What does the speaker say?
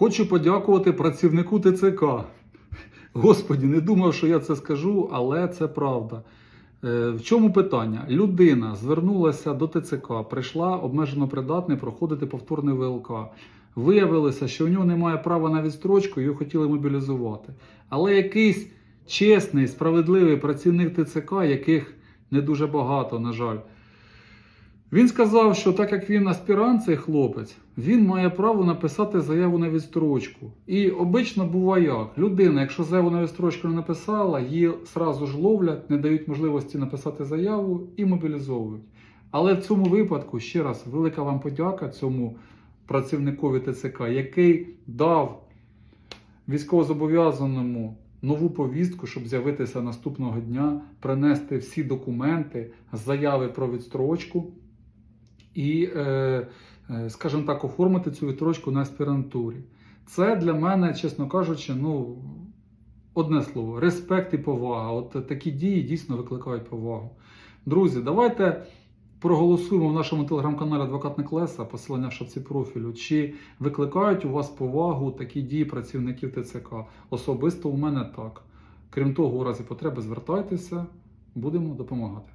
Хочу подякувати працівнику ТЦК. Господі, не думав, що я це скажу, але це правда. Е, В чому питання? Людина звернулася до ТЦК, прийшла обмежено придатний проходити повторний ВЛК. Виявилося, що у нього немає права на відстрочку, його хотіли мобілізувати. Але якийсь чесний, справедливий працівник ТЦК, яких не дуже багато, на жаль. Він сказав, що так як він аспірант, цей хлопець, він має право написати заяву на відстрочку. І обично буває як. Людина, якщо заяву на відстрочку не написала, її сразу ж ловлять, не дають можливості написати заяву і мобілізовують. Але в цьому випадку, ще раз, велика вам подяка цьому працівникові ТЦК, який дав військовозобов'язаному нову повістку, щоб з'явитися наступного дня, принести всі документи, заяви про відстрочку і, е, е, скажімо так, оформити цю відстрочку на аспірантурі. Це для мене, чесно кажучи, ну, одне слово, респект і повага. От такі дії дійсно викликають повагу. Друзі, давайте проголосуємо в нашому телеграм-каналі Адвокат Неклеса, посилання в шапці профілю, чи викликають у вас повагу такі дії працівників ТЦК. Особисто у мене так. Крім того, у разі потреби звертайтеся, будемо допомагати.